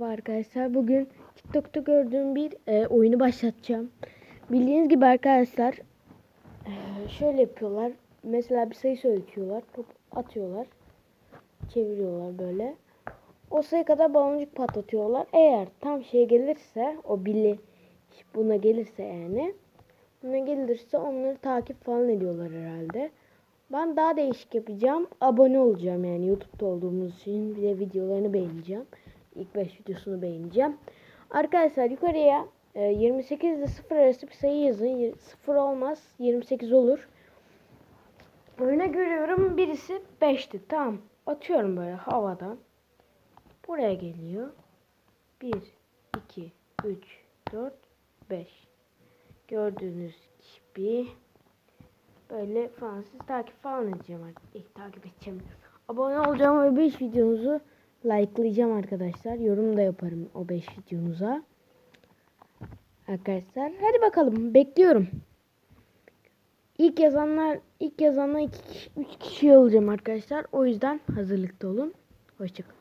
Merhaba Arkadaşlar bugün TikTok'ta gördüğüm bir e, oyunu başlatacağım. Bildiğiniz gibi arkadaşlar e, şöyle yapıyorlar. Mesela bir sayı söyletiyorlar. Top atıyorlar. Çeviriyorlar böyle. O sayı kadar baloncuk patlatıyorlar. Eğer tam şey gelirse o bili buna gelirse yani buna gelirse onları takip falan ediyorlar herhalde. Ben daha değişik yapacağım. Abone olacağım yani YouTube'da olduğumuz için bir de videolarını beğeneceğim. İlk 5 videosunu beğeneceğim. Arkadaşlar yukarıya e, 28 ile 0 arası bir sayı yazın. Y- 0 olmaz 28 olur. Oyuna görüyorum birisi 5'ti. Tamam. Atıyorum böyle havadan. Buraya geliyor. 1, 2, 3, 4, 5. Gördüğünüz gibi böyle falan siz takip falan edeceğim artık. Eh, takip edeceğim. Abone olacağım ve 5 videonuzu likelayacağım arkadaşlar. Yorum da yaparım o 5 videonuza. Arkadaşlar hadi bakalım bekliyorum. İlk yazanlar ilk yazanlar 2 kişi, 3 kişi olacağım arkadaşlar. O yüzden hazırlıklı olun. Hoşçakalın.